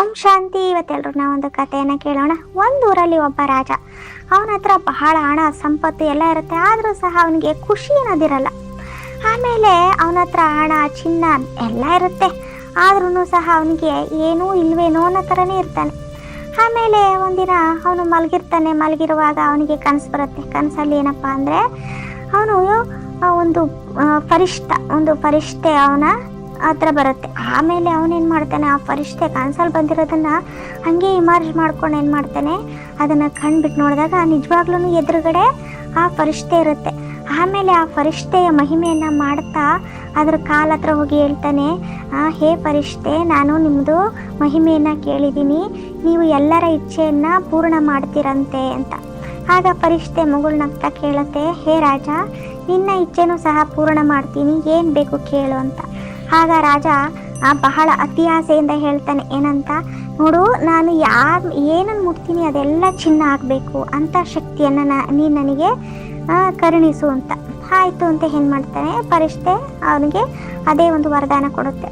ಓಂ ಶಾಂತಿ. ನಾವು ಒಂದು ಕಥೆಯನ್ನು ಕೇಳೋಣ. ಒಂದು ಊರಲ್ಲಿ ಒಬ್ಬ ರಾಜ. ಅವನ ಹತ್ರ ಬಹಳ ಹಣ, ಸಂಪತ್ತು ಎಲ್ಲ ಇರುತ್ತೆ. ಆದರೂ ಸಹ ಅವನಿಗೆ ಖುಷಿ ಅನ್ನೋದಿರಲ್ಲ. ಆಮೇಲೆ ಅವನ ಹತ್ರ ಹಣ, ಚಿನ್ನ ಎಲ್ಲ ಇರುತ್ತೆ. ಆದ್ರೂ ಸಹ ಅವನಿಗೆ ಏನೂ ಇಲ್ವೇನೋ ಅನ್ನೋ ಥರನೇ ಇರ್ತಾನೆ. ಆಮೇಲೆ ಒಂದಿನ ಅವನು ಮಲಗಿರ್ತಾನೆ. ಮಲಗಿರುವಾಗ ಅವನಿಗೆ ಕನಸು ಬರುತ್ತೆ. ಕನಸಲ್ಲಿ ಏನಪ್ಪ ಅಂದರೆ ಅವನು ಒಂದು ಪರಿಷ್ಠ ಫರಿಷ್ಠ ಒಂದು ಫರಿಷ್ಠೆ ಅವನ ಹತ್ರ ಬರುತ್ತೆ. ಆಮೇಲೆ ಅವನೇನು ಮಾಡ್ತಾನೆ ಆ ಫರಿಷ್ಠೆ ಕನ್ಸಲ್ಲಿ ಬಂದಿರೋದನ್ನು ಹಂಗೆ ಇಮಾರ್ಜ್ ಮಾಡ್ಕೊಂಡು ಏನು ಮಾಡ್ತಾನೆ ಅದನ್ನು ಕಣ್ಬಿಟ್ಟು ನೋಡಿದಾಗ ನಿಜವಾಗ್ಲೂ ಎದುರುಗಡೆ ಆ ಫರಿಷ್ಠೆ ಇರುತ್ತೆ. ಆಮೇಲೆ ಆ ಫರಿಷ್ಠೆಯ ಮಹಿಮೆಯನ್ನು ಮಾಡ್ತಾ ಅದ್ರ ಕಾಲ ಹತ್ರ ಹೋಗಿ ಹೇಳ್ತಾನೆ ಆ, ಹೇ ಫರಿಷ್ಠೆ ನಾನು ನಿಮ್ಮದು ಮಹಿಮೆಯನ್ನು ಕೇಳಿದ್ದೀನಿ. ನೀವು ಎಲ್ಲರ ಇಚ್ಛೆಯನ್ನು ಪೂರ್ಣ ಮಾಡ್ತೀರಂತೆ ಅಂತ. ಆಗ ಫರಿಷ್ಠೆ ನಗ್ತಾ ಕೇಳುತ್ತೆ ಹೇ ರಾಜ ನಿನ್ನ ಇಚ್ಛೆನೂ ಸಹ ಪೂರ್ಣ ಮಾಡ್ತೀನಿ ಏನು ಬೇಕು ಕೇಳು ಅಂತ. ಆಗ ರಾಜ ಬಹಳ ಅತಿ ಆಸೆಯಿಂದ ಹೇಳ್ತಾನೆ, ಏನಂತ? ನೋಡು, ನಾನು ಯಾರು ಏನನ್ನು ಮುಟ್ತೀನಿ ಅದೆಲ್ಲ ಚಿನ್ನ ಆಗಬೇಕು ಅಂತ ಶಕ್ತಿಯನ್ನು ನಾ, ನೀನು ನನಗೆ ಕರುಣಿಸು ಅಂತ. ಆಯಿತು ಅಂತ ಏನು ಮಾಡ್ತಾನೆ, ಪರಿಷ್ಠೆ ಅವನಿಗೆ ಅದೇ ಒಂದು ವರದಾನ ಕೊಡುತ್ತೆ.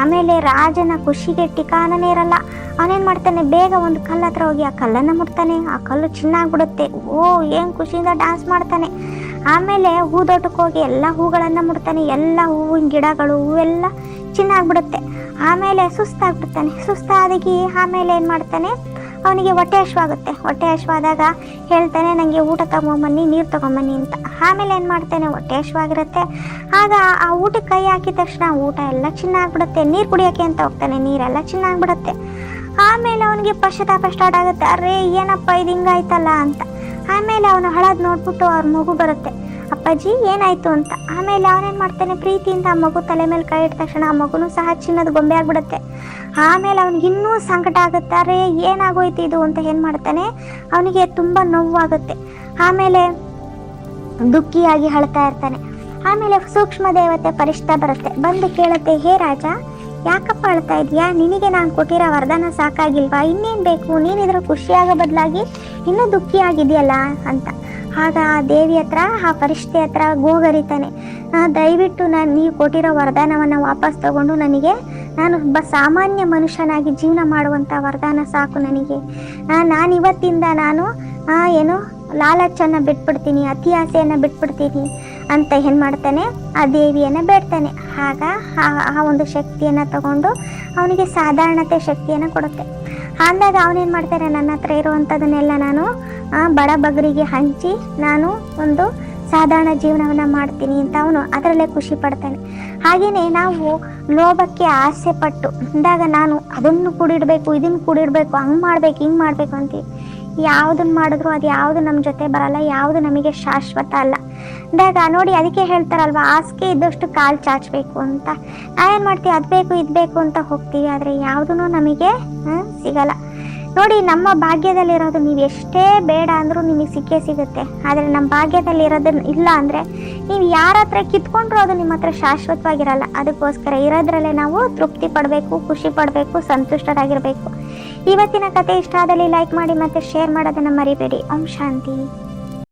ಆಮೇಲೆ ರಾಜನ ಖುಷಿಗೆ ಟಿಕಾಣನೇ ಇರಲ್ಲ ಅವನೇನು ಮಾಡ್ತಾನೆ, ಬೇಗ ಒಂದು ಕಲ್ಲು ಹತ್ರ ಹೋಗಿ ಆ ಕಲ್ಲನ್ನು ಮುಟ್ತಾನೆ, ಆ ಕಲ್ಲು ಚಿನ್ನ ಆಗ್ಬಿಡುತ್ತೆ. ಓ, ಏನು ಖುಷಿಯಿಂದ ಡ್ಯಾನ್ಸ್ ಮಾಡ್ತಾನೆ. ಆಮೇಲೆ ಹೂದೋಟಕ್ಕೆ ಹೋಗಿ ಎಲ್ಲ ಹೂಗಳನ್ನು ಮುಡ್ತಾನೆ ಎಲ್ಲ ಹೂವಿನ ಗಿಡಗಳು, ಹೂವೆಲ್ಲ ಚಿನ್ನ ಆಗ್ಬಿಡುತ್ತೆ ಆಮೇಲೆ ಸುಸ್ತಾಗ್ಬಿಡ್ತಾನೆ. ಸುಸ್ತಾದಾಗಿ ಆಮೇಲೆ ಏನು ಮಾಡ್ತಾನೆ? ಅವನಿಗೆ ಹೊಟ್ಟೆ ಹಶ್ವಾಗುತ್ತೆ ಹೊಟ್ಟೆ ಹಶ್ವಾದಾಗ ಹೇಳ್ತಾನೆ ನನಗೆ ಊಟ ತಗೊಂಬನ್ನಿ, ನೀರು ತಗೊಂಬನ್ನಿ ಅಂತ. ಆಮೇಲೆ ಏನು ಮಾಡ್ತಾನೆ? ಹೊಟ್ಟೆ ಹಶ್ವಾಗಿರುತ್ತೆ ಆಗ ಆ ಊಟಕ್ಕೆ ಕೈ ಹಾಕಿದ ತಕ್ಷಣ ಊಟ ಎಲ್ಲ ಚಿನ್ನ ಆಗ್ಬಿಡುತ್ತೆ ನೀರು ಕುಡಿಯೋಕೆ ಅಂತ ಹೋಗ್ತಾನೆ. ನೀರೆಲ್ಲ ಚಿನ್ನ ಆಗ್ಬಿಡುತ್ತೆ ಆಮೇಲೆ ಅವನಿಗೆ ಪಶ್ಚಾತ್ತಾಪ ಸ್ಟಾರ್ಟ್ ಆಗುತ್ತೆ. ಅರೇ, ಏನಪ್ಪ, ಇದು ಹಿಂಗಾಯ್ತಲ್ಲ ಅಂತ. ಆಮೇಲೆ ಅವನು ಹಳದ್ ನೋಡ್ಬಿಟ್ಟು ಅವ್ರ ಮಗು ಬರುತ್ತೆ. ಅಪ್ಪಾಜಿ, ಏನಾಯ್ತು ಅಂತ? ಆಮೇಲೆ ಅವನೇನು ಮಾಡ್ತಾನೆ? ಪ್ರೀತಿಯಿಂದ ಆ ಮಗು ತಲೆ ಮೇಲೆ ಕೈ ಇಟ್ಟ ತಕ್ಷಣ ಆ ಮಗುನೂ ಸಹ ಚಿನ್ನದ ಗೊಂಬೆ ಆಗ್ಬಿಡುತ್ತೆ. ಆಮೇಲೆ ಅವ್ನಿಗೆ ಇನ್ನೂ ಸಂಕಟ ಆಗುತ್ತೆ. ಅರೇ, ಏನಾಗೋಯ್ತು ಇದು ಅಂತ ಏನು ಮಾಡ್ತಾನೆ? ಅವನಿಗೆ ತುಂಬ ನೋವಾಗುತ್ತೆ. ಆಮೇಲೆ ದುಃಖಿಯಾಗಿ ಅಳ್ತಾ ಇರ್ತಾನೆ. ಆಮೇಲೆ ಸೂಕ್ಷ್ಮ ದೇವತೆ ಪರಿಷ್ಠ ಬರುತ್ತೆ. ಬಂದು ಕೇಳುತ್ತೆ, ಹೇ ರಾಜ ಯಾಕಪ್ಪ ಅಳ್ತಾ ಇದೀಯಾ? ನಿನಗೆ ನಾನು ಕೊಟ್ಟಿರೋ ವರದಾನ ಸಾಕಾಗಿಲ್ವಾ? ಇನ್ನೇನು ಬೇಕು? ನೀನಿದ್ರ ಖುಷಿಯಾಗೋ ಬದಲಾಗಿ ಇನ್ನೂ ದುಃಖಿಯಾಗಿದೆಯಲ್ಲ ಅಂತ. ಆಗ ಆ ದೇವಿ ಹತ್ರ, ಆ ಪರಿಷ್ಠೆ ಹತ್ರ ಗೋಗರಿತಾನೆ. ದಯವಿಟ್ಟು ನಾನು ನೀವು ಕೊಟ್ಟಿರೋ ವರದಾನವನ್ನು ವಾಪಸ್ ತಗೊಂಡು ನನಗೆ, ನಾನು ಒಬ್ಬ ಸಾಮಾನ್ಯ ಮನುಷ್ಯನಾಗಿ ಜೀವನ ಮಾಡುವಂಥ ವರದಾನ ಸಾಕು ನನಗೆ. ನಾನು ಇವತ್ತಿಂದ ನಾನು ಏನು ಲಾಲಚ್ಚನ್ನು ಬಿಟ್ಬಿಡ್ತೀನಿ ಅತಿ ಆಸೆಯನ್ನು ಬಿಟ್ಬಿಡ್ತೀನಿ. ಅಂತ ಏನು ಮಾಡ್ತಾನೆ? ಆ ದೇವಿಯನ್ನು ಬೇಡ್ತಾನೆ. ಆಗ ಆ ಒಂದು ಶಕ್ತಿಯನ್ನು ತಗೊಂಡು ಅವನಿಗೆ ಸಾಧಾರಣತೆ ಶಕ್ತಿಯನ್ನು ಕೊಡುತ್ತೆ. ಅಂದಾಗ ಅವನೇನು ಮಾಡ್ತಾರೆ? ನನ್ನ ಹತ್ರ ಇರುವಂಥದನ್ನೆಲ್ಲ ನಾನು ಬಡ ಬಗರಿಗೆ ಹಂಚಿ ನಾನು ಒಂದು ಸಾಧಾರಣ ಜೀವನವನ್ನು ಮಾಡ್ತೀನಿ ಅಂತ ಅವನು ಅದರಲ್ಲೇ ಖುಷಿ ಪಡ್ತಾನೆ. ಹಾಗೆಯೇ ನಾವು ಲೋಭಕ್ಕೆ ಆಸೆ ಪಟ್ಟು, ಅಂದಾಗ ನಾನು ಅದನ್ನು ಕೂಡಿಡಬೇಕು, ಇದನ್ನು ಕೂಡಿಡಬೇಕು, ಹಂಗೆ ಮಾಡಬೇಕು, ಹಿಂಗೆ ಮಾಡಬೇಕು ಅಂತೀವಿ. ಯಾವುದನ್ನ ಮಾಡಿದ್ರು, ಅದು ಯಾವುದು ನಮ್ಮ ಜೊತೆ ಬರಲ್ಲ, ಯಾವುದು ನಮಗೆ ಶಾಶ್ವತ ಅಲ್ಲ. ಅಂದಾಗ ನೋಡಿ ಅದಕ್ಕೆ ಹೇಳ್ತಾರಲ್ವಾ ಹಾಸಿಗೆ ಇದ್ದಷ್ಟು ಕಾಲು ಚಾಚಬೇಕು ಅಂತ. ನಾವೇನು ಮಾಡ್ತೀವಿ ಅದು ಬೇಕು, ಇದು ಬೇಕು ಅಂತ ಹೋಗ್ತೀವಿ, ಆದರೆ ಯಾವುದೂ ನಮಗೆ ಸಿಗಲ್ಲ. ನೋಡಿ ನಮ್ಮ ಭಾಗ್ಯದಲ್ಲಿರೋದು ನೀವು ಎಷ್ಟೇ ಬೇಡ ಅಂದರೂ ನಿಮಗೆ ಸಿಕ್ಕೇ ಸಿಗುತ್ತೆ. ಆದರೆ ನಮ್ಮ ಭಾಗ್ಯದಲ್ಲಿರೋದನ್ನ ಇಲ್ಲ ಅಂದರೆ ನೀವು ಯಾರ ಹತ್ರ ಕಿತ್ಕೊಂಡ್ರೂ ಅದು ನಿಮ್ಮ ಹತ್ರ ಶಾಶ್ವತವಾಗಿರಲ್ಲ. ಅದಕ್ಕೋಸ್ಕರ ಇರೋದ್ರಲ್ಲೇ ನಾವು ತೃಪ್ತಿ ಪಡಬೇಕು, ಖುಷಿ ಪಡಬೇಕು, ಸಂತುಷ್ಟರಾಗಿರಬೇಕು. ಇವತ್ತಿನ ಕತೆ ಇಷ್ಟ ಆದಲ್ಲಿ ಲೈಕ್ ಮಾಡಿ ಮತ್ತೆ ಶೇರ್ ಮಾಡೋದನ್ನು ಮರಿಬೇಡಿ. ಓಂ ಶಾಂತಿ.